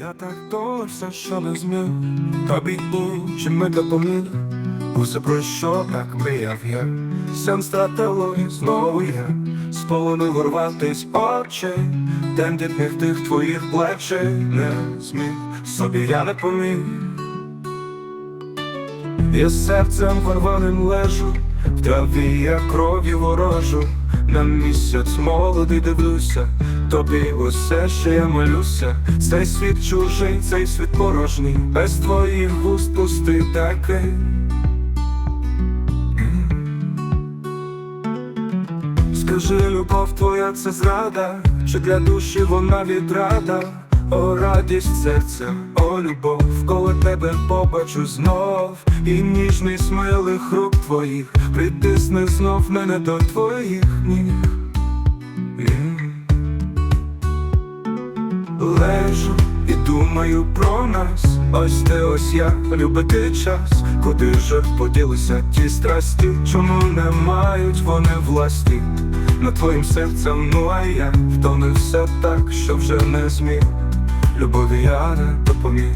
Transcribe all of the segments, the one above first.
Я так то все, що не зміг, тобі іншим не допоміг. Усе про що так мріяв я, сенс стратило і знову я, з полону вирватись очей, тендітних тих твоїх плечей не зміг, собі я не поміг. Я серцем порваним лежу, траві я кров'ю ворожу, на місяць молодий дивлюся, тобі усе, що я молюся, цей світ чужий, цей світ порожній, без твоїх вуст пустий такий. Скажи, любов твоя це зрада, чи для душі вона відрада? О, радість серця, о любов, коло тебе побачу знов, і ніжний смилих рук твоїх, притисни знов мене до твоїх ніг. Лежу і думаю про нас, ось ти, ось я, любити час, куди ж поділися ті страсті, чому не мають вони власті над твоїм серцем, ну а я втомився так, що вже не зміг, любові я не допоміг.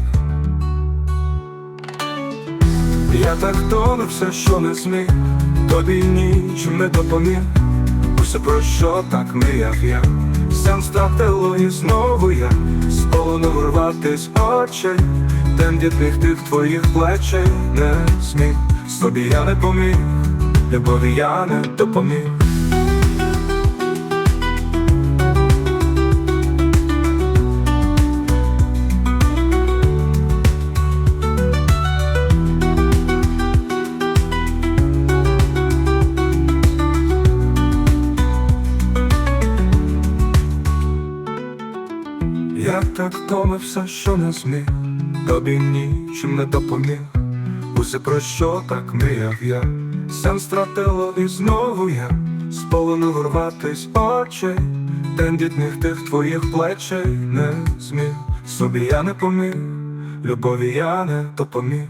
Я так втомився, що не зміг, тобі нічим не допоміг. Усе про що так мріяв я, сенс втратило і знову я, з полону вирватись очей, тендітних тих твоїх плечей не зміг, собі я не поміг, любові я не допоміг. Я так втомився, що не зміг, тобі нічим не допоміг. Усе про що так мріяв я, сам стратило і знову я, з полону вирватись очей, тендітних тих твоїх плечей не зміг, собі я не поміг, любові я не допоміг.